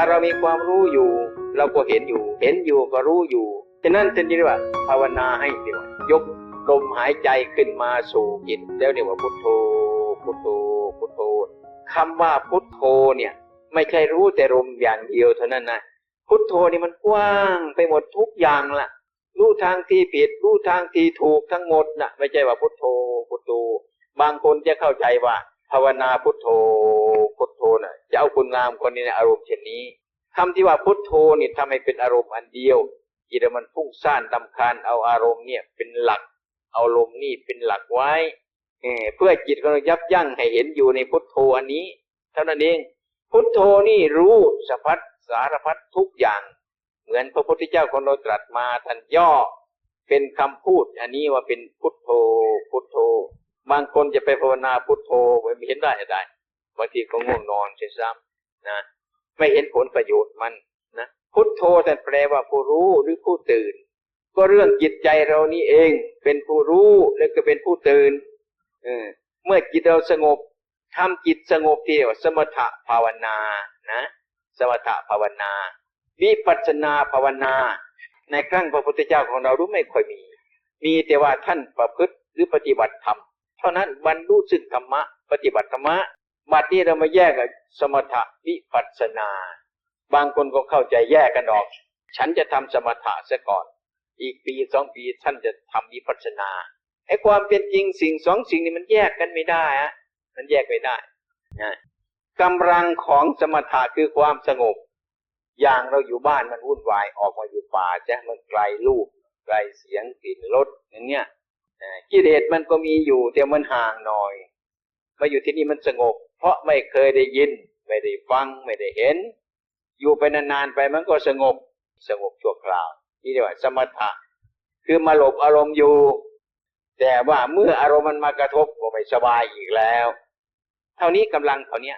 าเรามีความรู้อยู่ เราก็เห็นอยู่ เห็นอยู่ก็รู้อยู่ฉะนั้นจึงเรียกว่าภาวนาให้เดียวยกลมหายใจขึ้นมาสู่จิตแล้วเรียกว่าพุทโธพุทโธพุทโธคำว่าพุทโธเนี่ย ไม่ใช่รู้แต่ลมอย่างเดียวเท่านั้นนะพุทโธนี่มันกว้างไปหมดทุกอย่างละรู้ทางที่ผิดรู้ทางที่ถูกทั้งหมดนะไม่ใช่ว่าพุทโธพุทโธบางคนจะเข้าใจว่า ภาวนาพุทโธพุทโธน่ะจะเอาคุณงามคนนี้ในอารมณ์เช่นนี้คำที่ว่าพุทโธนี่ทำให้เป็นอารมณ์อันเดียวจิตมันฟุ้งซ่านดำคาญเอาอารมณ์เนี่ยเป็นหลัก เอาลมนี่เป็นหลักไว้เพื่อจิตของเรายับยั้งให้เห็นอยู่ในพุทโธอันนี้ เท่านั้นเอง พุทโธนี่รู้สพัดสารพัดทุกอย่าง เหมือนพระพุทธเจ้าของเราตรัสมาท่านย่อ เป็นคำพูดอันนี้ว่าเป็นพุทโธพุทโธ บางคนจะไปภาวนาพุทโธไม่เห็นได้ได้บางทีก็ง่วงนอนเสียซ้ำนะ ไม่เห็นผลประโยชน์มันนะพุทโธท่แปลว่าผู้รู้หรือผู้ตื่น ก็เรื่องจิตใจเรานี่เองเป็นผู้รู้แล้วก็เป็นผู้ตื่นเออเมื่อจิตเราสงบทำจิตสงบที่เรียวสมถะภาวนานะ สมถะภาวนา วิปัสนาภาวนา ในครั้งพระพุทธเจ้าของเรารู้ไม่ค่อยมี มีแต่ว่าท่านประพฤติหรือปฏิบัติธรรม เท่านั้นบรรลุซึ่งธรรมะ ปฏิบัติธรรมะบัดนี้เรามาแยกกับสมถะวิปัสนา บางคนก็เข้าใจแยกกันออก ฉันจะทำสมถะซะก่อน อีกปีสองปีท่านจะทำวิปัสนาไอ้ความเป็นจริงสิ่งสองสิ่งนี้มันแยกกันไม่ได้อะมันแยกไม่ได้นะกำลังของสมถะคือความสงบ อย่างเราอยู่บ้านมันวุ่นวายออกมาอยู่ป่าจะมันไกลรูปไกลเสียงกลิ่นรสอย่างเงี้ย กิเลสมันก็มีอยู่แต่มันห่างหน่อย มาอยู่ที่นี่มันสงบ เพราะไม่เคยได้ยิน ไม่ได้ฟังไม่ได้เห็น อยู่ไปนานๆไปมันก็สงบ สงบชั่วคราว นี่เรียกว่าสมถะ คือมาหลบอารมณ์อยู่ แต่ว่าเมื่ออารมณ์มันมากระทบก็ไม่สบายอีกแล้ว เท่านี้กำลังเท่านี้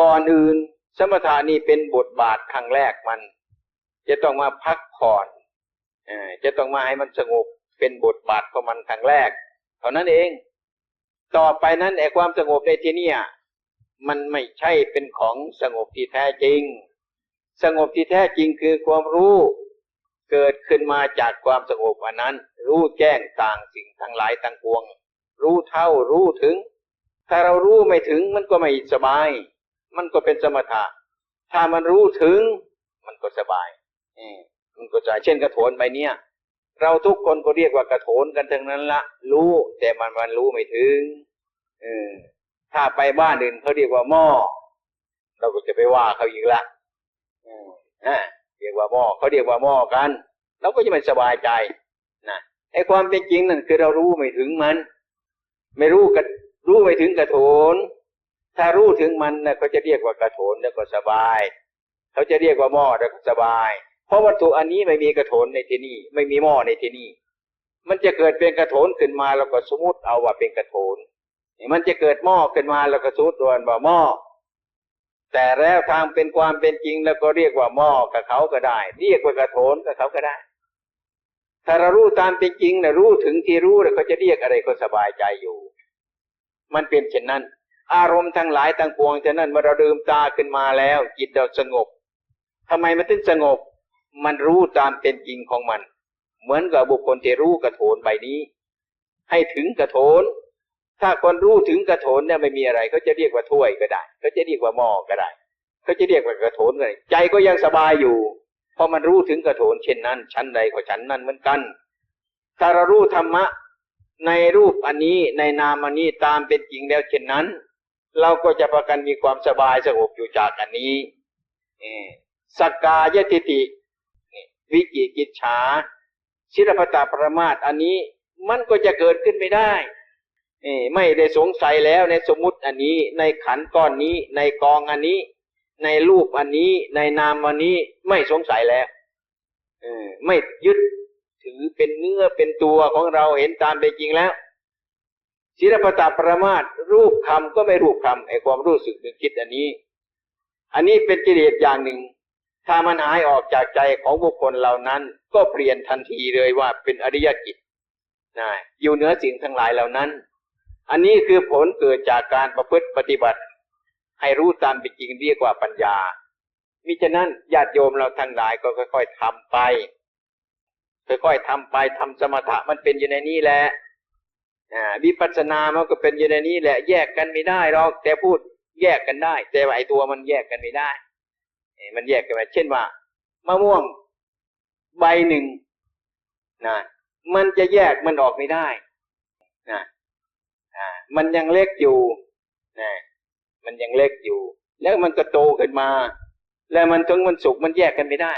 ก่อนอื่นสมถะนี่เป็นบทบาทครั้งแรกมัน จะต้องมาพักผ่อนจะต้องมาให้มันสงบ เป็นบทบาทของมันครั้งแรก เท่านั้นเอง ต่อไปนั้นไอ้ความสงบในที่นี้มันไม่ใช่เป็นของสงบที่แท้จริง สงบที่แท้จริงคือความรู้เกิดขึ้นมาจากความสงบอันนั้น รู้แจ้งต่างสิ่งทั้งหลายทั้งปวง รู้เท่ารู้ถึง ถ้าเรารู้ไม่ถึงมันก็ไม่สบาย มันก็เป็นสมถะ ถ้ามันรู้ถึง มันก็สบายมันก็จะเช่นกระโถนใบเนี้ย เราทุกคนก็เรียกว่ากระโถนกันทั้งนั้นละรู้ แต่มันมันรู้ไม่ถึงเออถ้าไปบ้านอื่นเขาเรียกว่าหม้อเราก็จะไปว่าเขาอีกละอืมอ่าเรียกว่าหม้อเขาเรียกว่าหม้อกันเราก็จะไม่สบายใจนะไอ้ความเป็นจริงนั่นคือเรารู้ไม่ถึงมัน ไม่รู้กระรู้ไม่ถึงกระโถน ถ้ารู้ถึงมันนะเขาจะเรียกว่ากระโถนแล้วก็สบาย เขาจะเรียกว่าหม้อแล้วก็สบาย ราะวัตถุอันนี้ไม่มีกระโถนในที่นี่ไม่มีหม้อในที่นี่มันจะเกิดเป็นกระโถนขึ้นมาแล้วก็สมมติเอาว่าเป็นกระโถนมันจะเกิดหม้อขึ้นมาแล้วก็สมมติว่าหม้อแต่แล้วทางเป็นความเป็นจริงแล้วก็เรียกว่าหม้อกับเขาก็ได้ เรียกว่ากระโถนกับเขาก็ได้ ถ้าเรารู้ตามเป็นจริงนะรู้ถึงที่รู้แล้วเขาจะเรียกอะไรก็สบายใจอยู่ มันเป็นเช่นนั้น อารมณ์ทั้งหลายทั้งปวงฉะนั้นเมื่อเราลืมตาขึ้นมาแล้ว จิตเราสงบทำไมมันถึงสงบ มันรู้ตามเป็นจริงของมัน เหมือนกับบุคคลที่รู้กระโถนใบนี้ ให้ถึงกระโถน ถ้าคนรู้ถึงกระโถนเนี่ยไม่มีอะไรเขาจะเรียกว่าถ้วยก็ได้เขาจะเรียกว่าหม้อก็ได้เขาจะเรียกว่ากระโถนก็ได้ใจก็ยังสบายอยู่เพราะมันรู้ถึงกระโถนเช่นนั้น ชั้นใดก็ชั้นนั้นเหมือนกันถ้าเรารู้ธรรมะในรูปอันนี้ในนามอันนี้ตามเป็นจริงแล้วเช่นนั้น เราก็จะประกันมีความสบายสงบอยู่จากอันนี้สกกายทิฏฐิ วิกิกิจฉาศิรพตาประมาทอันนี้มันก็จะเกิดขึ้นไม่ได้ไม่ได้สงสัยแล้วในสมมุติอันนี้ ในขันก้อนนี้ ในกองอันนี้ ในรูปอันนี้ ในนามอันนี้ไม่สงสัยแล้วไม่ยึดถือเป็นเนื้อเป็นตัวของเราเห็นตามเป็นจริงแล้วศิลปตาประมาทรูปคำก็ไม่รูปคำไอความรู้สึกนึกคิดอันนี้ อันนี้เป็นกิเลสอย่างหนึ่ง ถ้ามันหายออกจากใจของบุคคลเหล่านั้น ก็เปลี่ยนทันทีเลยว่าเป็นอริยจิตนะอยู่เหนือสิ่งทั้งหลายเหล่านั้น อันนี้คือผลเกิดจากการประพฤติปฏิบัติ ให้รู้ตามเป็นจริงเรียกว่าปัญญามิฉะนั้นญาติโยมเราทั้งหลายก็ค่อย ๆทำไป ค่อยๆทำไปทำสมถะมันเป็นอยู่ในนี้แหละวิปัสสนามันก็เป็นอยู่ในนี้แหละ แยกกันไม่ได้หรอกแต่พูดแยกกันได้ แต่ไอตัวมันแยกกันไม่ได้ มันแยกกันไม่เช่นว่ามะม่วงใบหนึ่งนะมันจะแยกมันออกไม่ได้นะอ่ามันยังเล็กอยู่นะมันยังเล็กอยู่ แล้วมันก็โตขึ้นมา แล้วมันถึงมันสุกมันแยกกันไม่ได้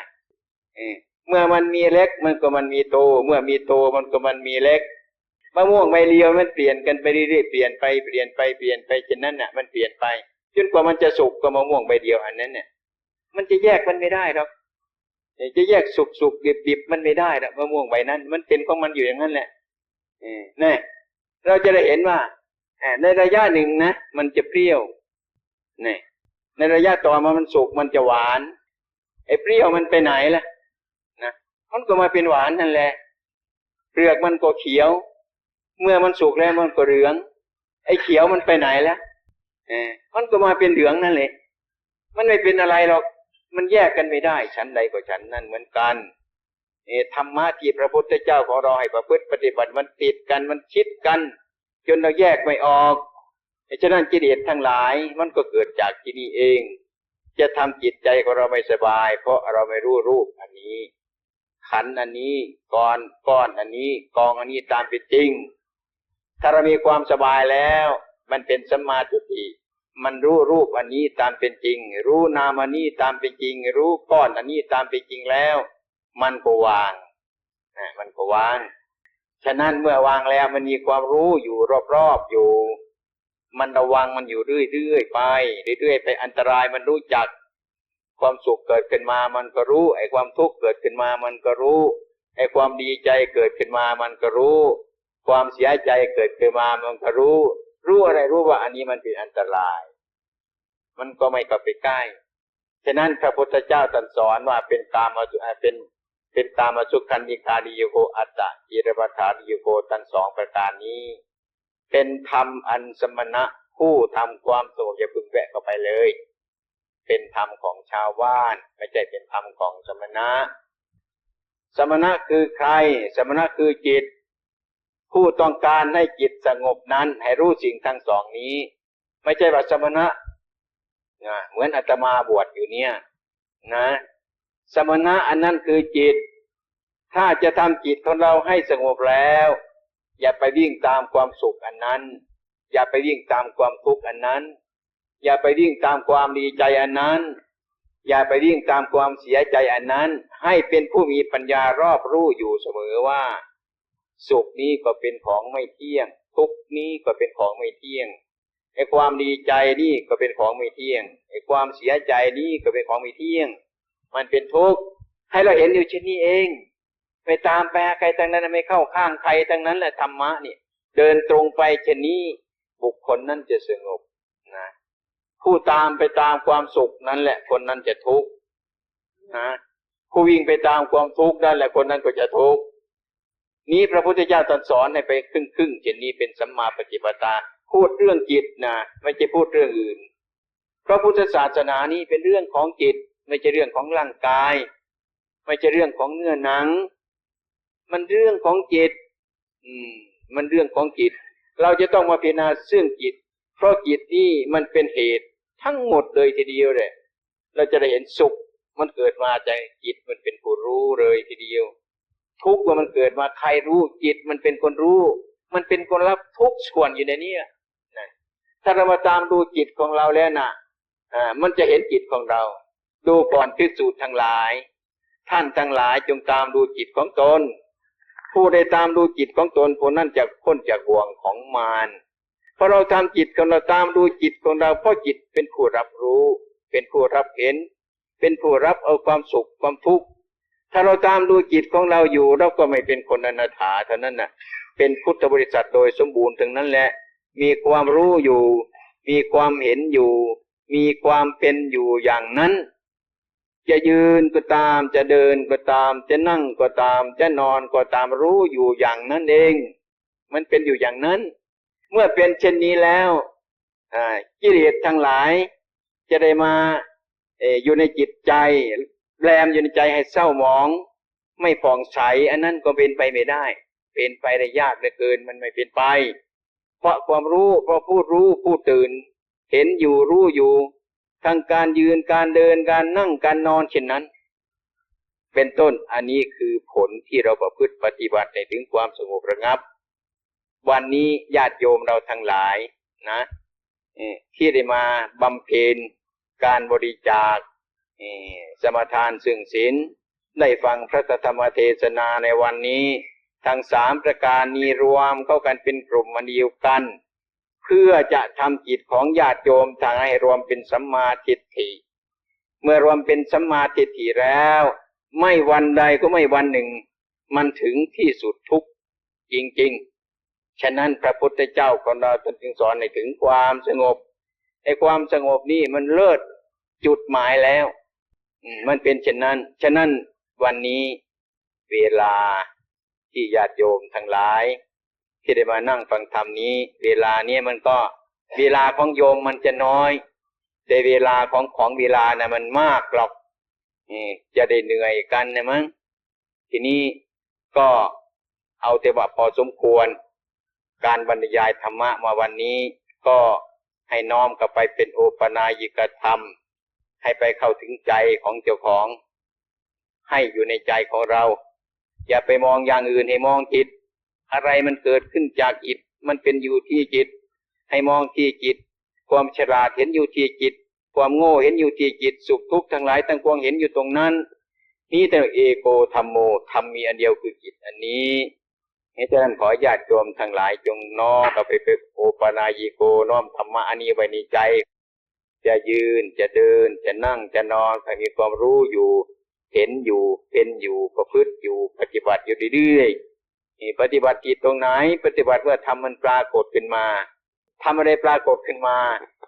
เอเมื่อมันมีเล็กมันก็มันมีโต เมื่อมีโตมันก็มันมีเล็กมะม่วงใบเรียวมันเปลี่ยนกันไปเรื่อยๆเปลี่ยนไปเปลี่ยนไปเปลี่ยนไปจนนั้นน่ะ มันเปลี่ยนไปจนกว่ามันจะสุกก็มะม่วงใบเดียวอันนั้นเนี่ย มันจะแยกมันไม่ได้หรอกจะแยกสุกสุกดิบดิบมันไม่ได้หรอกมะม่วงใบนั้น มันเป็นของมันอยู่อย่างนั้นแหละเนี่เราจะได้เห็นว่าในระยะหนึ่งนะมันจะเปรี้ยวนี่ในระยะต่อมามันสุกมันจะหวาน ไอ้เปรี้ยวมันไปไหนล่ะนะมันก็มาเป็นหวานนั่นแหละเปลือกมันก็เขียว เมื่อมันสุกแล้วมันก็เหลือง ไอ้เขียวมันไปไหนแล้วเออมันก็มาเป็นเหลืองนั่นแหละมันไม่เป็นอะไรหรอก มันแยกกันไม่ได้ชั้นใดก็ชั้นนั่นเหมือนกันเอธรรมะที่พระพุทธเจ้าของเราให้ประพฤติปฏิบัติมันติดกันมันชิดกัน จนเราแยกไม่ออกฉะนั้นกิเลสทั้งหลายมันก็เกิดจากที่นี่เอง จะทำจิตใจของเราไม่สบาย เพราะเราไม่รู้รูปอันนี้ ขันอันนี้ก้อนก้อนอันนี้กองอันนี้ตามเป็นจริง ถ้าเรามีความสบายแล้ว มันเป็นสัมมาทิฏฐิ มันรู้รูปอันนี้ตามเป็นจริง รู้นามอันนี้ตามเป็นจริง รู้ก้อนอันนี้ตามเป็นจริงแล้ว มันก็วางนะมันก็วาง ฉะนั้นเมื่อวางแล้วมันมีความรู้อยู่รอบๆอยู่ มันระวังมันอยู่เรื่อยๆไปเรื่อยๆไปอันตรายมันรู้จัก ความสุขเกิดขึ้นมามันก็รู้ ไอ้ความทุกข์เกิดขึ้นมามันก็รู้ ไอ้ความดีใจเกิดขึ้นมามันก็รู้ ความเสียใจเกิดขึ้นมามันก็รู้ รู้อะไรรู้ว่าอันนี้มันเป็นอันตราย มันก็ไม่เข้าไปใกล้ ฉะนั้นพระพุทธเจ้าตรัสสอนว่าเป็นกามาสุเป็นเป็นตามาสุขันธิคาดิโยโกอัตตะจิรปัฏฐาดิโยโกทั้งสองประการนี้ เป็นธรรมอันสมณะผู้ทำความสงบอย่าพึงแวะเข้าไปเลย เป็นธรรมของชาวบ้านไม่ใช่เป็นธรรมของสมณะ สมณะคือใคร สมณะคือจิต ผู้ต้องการให้จิตสงบนั้น ให้รู้สิ่งทั้งสองนี้ ไม่ใช่ว่าสมณะนะเหมือนอาตมาบวชอยู่เนี่ย นะ สมณะอันนั้นคือจิต ถ้าจะทำจิตของเราให้สงบแล้ว อย่าไปวิ่งตามความสุขอันนั้น อย่าไปวิ่งตามความทุกข์อันนั้น อย่าไปวิ่งตามความดีใจอันนั้น อย่าไปวิ่งตามความเสียใจอันนั้น ให้เป็นผู้มีปัญญารอบรู้อยู่เสมอว่า สุขนี้ก็เป็นของไม่เที่ยง ทุกนี้ก็เป็นของไม่เที่ยงไอ้ความดีใจนี่ก็เป็นของไม่เที่ยงไอ้ความเสียใจนี่ก็เป็นของไม่เที่ยง มันเป็นทุกข์ให้เราเห็นอยู่เช่นนี้เองไม่ตามไปหาใครทั้งนั้นไม่เข้าข้างใครทั้งนั้นแหละธรรมะเนี่ยเดินตรงไปเช่นนี้บุคคลนั้นจะสงบนะผู้ตามไปตามความสุขนั้นแหละ คนนั้นจะทุกข์นะผู้วิ่งไปตามความทุกข์นั่นแหละคนนั้นก็จะทุกข์ นี้พระพุทธเจ้าตรัสสอนให้ไปครึ่งครึ่งเช่นนี้เป็นสัมมาปฏิปทาพูดเรื่องจิตนะไม่ใช่พูดเรื่องอื่น พระพุทธศาสนานี้เป็นเรื่องของจิต ไม่ใช่เรื่องของร่างกาย ไม่ใช่เรื่องของเนื้อหนัง มันเรื่องของจิต อืม มันเรื่องของจิต เราจะต้องมาพิจารณาเรื่องจิต เพราะจิตนี่มันเป็นเหตุทั้งหมดเลยทีเดียวเลยเราจะได้เห็นสุข มันเกิดมาจากจิตมันเป็นผู้รู้เลยทีเดียว ทุกข์ว่ามันเกิดมาใครรู้จิตมันเป็นคนรู้ มันเป็นคนรับทุกส่วนอยู่ในนี้นะถ้าเรามาตามดูจิตของเราแล้วนะอ่ามันจะเห็นจิตของเรา ดูก่อนพิสูจน์ทั้งหลาย ท่านทั้งหลายจงตามดูจิตของตนผู้ใดตามดูจิตของตนผู้นั้นจะพ้นจากห่วงของมารเพราะเราทำจิตของเราตามดูจิตของเราเพราะจิตเป็นผู้รับรู้ เป็นผู้รับเห็น เป็นผู้รับเอาความสุขความทุกข์ ถ้าเราตามดูจิตของเราอยู่เราก็ไม่เป็นคนอนาถาเท่านั้นน่ะ เป็นพุทธบริษัทโดยสมบูรณ์ถึงนั้นแหละ มีความรู้อยู่ มีความเห็นอยู่ มีความเป็นอยู่อย่างนั้น จะยืนก็ตาม จะเดินก็ตาม จะนั่งก็ตาม จะนอนก็ตามรู้อยู่อย่างนั้นเอง มันเป็นอยู่อย่างนั้น เมื่อเป็นเช่นนี้แล้วกิเลสทั้งหลายจะได้มาอยู่ในจิตใจ แรมอยู่ในใจให้เศร้าหมอง ไม่ผ่องใส อันนั้นก็เป็นไปไม่ได้ เป็นไปได้ยากเหลือเกินมันไม่เป็นไป เพราะความรู้เพราะผู้รู้ผู้ตื่น เห็นอยู่รู้อยู่ทั้งการยืนการเดินการนั่งการนอนเช่นนั้น เป็นต้นอันนี้คือผลที่เราประพฤติปฏิบัติในถึงความสงบระงับ วันนี้ญาติโยมเราทั้งหลายนะที่ได้มาบำเพ็ญการบริจาค เอ่สมทานซึ่งศีลได้ฟังพระธรรมเทศนาในวันนี้ทั้งสามประการนี้รวมเข้ากันเป็นกลุ่มมันเดียวกัน เพื่อจะทำจิตของญาติโยมทางให้รวมเป็นสัมมาทิฏฐิ เมื่อรวมเป็นสัมมาทิฏฐิแล้ว ไม่วันใดก็ไม่วันหนึ่ง มันถึงที่สุดทุกข์จริงๆ ฉะนั้นพระพุทธเจ้าของเราจึงสอนให้ถึงความสงบไอ้ความสงบนี่มันเลิศจุดหมายแล้ว มันเป็นเช่นนั้น ฉะนั้นวันนี้เวลาที่ญาติโยมทั้งหลาย ที่ได้มานั่งฟังธรรมนี้ เวลาเนี้มันก็ เวลาของโยมมันจะน้อย แต่เวลาของของเวลานะมันมากหรอกนี่จะได้เหนื่อยกันนะมั้งทีนี้ก็เอาแต่ว่าพอสมควร การบรรยายธรรมะมาวันนี้ ก็ให้น้อมกลับไปเป็นโอปนายิกธรรม ให้ไปเข้าถึงใจของเจ้าของ ให้อยู่ในใจของเรา อย่าไปมองอย่างอื่นให้มองจิต อะไรมันเกิดขึ้นจากจิต มันเป็นอยู่ที่จิต ให้มองที่จิต ความฉลาดเห็นอยู่ที่จิต ความโง่เห็นอยู่ที่จิต สุขทุกข์ทั้งหลายทั้งปวงเห็นอยู่ตรงนั้น นี่แต่เอโกธรรมโมธรรมมีอันเดียวคือจิตอันนี้ให้ฉะนั้นขอญาติโยมทั้งหลายจงน้อมเข้าไปเป็นโอปนายิโกน้อมธรรมะอันนี้ไว้ในใจ จะยืนจะเดิน จะนั่งจะนอนให้มีความรู้อยู่ เห็นอยู่ เป็นอยู่ประพฤติอยู่ ปฏิบัติอยู่เรื่อยๆนี่ปฏิบัติจิตตรงไหน ปฏิบัติเมื่อทำมันปรากฏขึ้นมาทำอะไรปรากฏขึ้นมา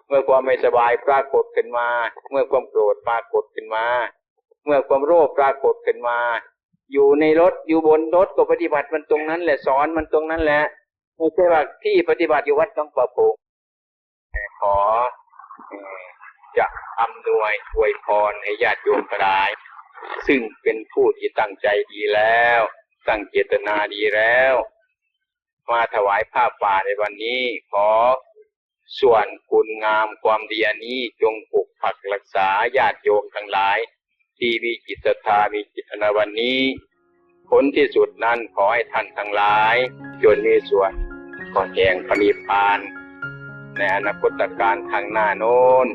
เมื่อความไม่สบายปรากฏขึ้นมา เมื่อความโกรธปรากฏขึ้นมา เมื่อความโลภปรากฏขึ้นมา อยู่ในรถอยู่บนรถก็ปฏิบัติมันตรงนั้นแหละสอนมันตรงนั้นแหละไม่ใช่ว่าที่ปฏิบัติอยู่วัดต้องประพงขอ จะอำนวยอวยพรให้ญาติโยมทั้งหลาย ซึ่งเป็นผู้ที่ตั้งใจดีแล้ว ตั้งเจตนาดีแล้ว มาถวายผ้าป่าในวันนี้ ขอส่วนคุณงามความดีอันนี้จงปกปักรักษาญาติโยมทั้งหลาย ที่มีจิตศรัทธามีจิตในวันนี้ผลที่สุดนั้นขอให้ท่านทั้งหลายจนมีส่วนก่อแห่งปณิพาน ในอนาคตการข้างหน้าโน้น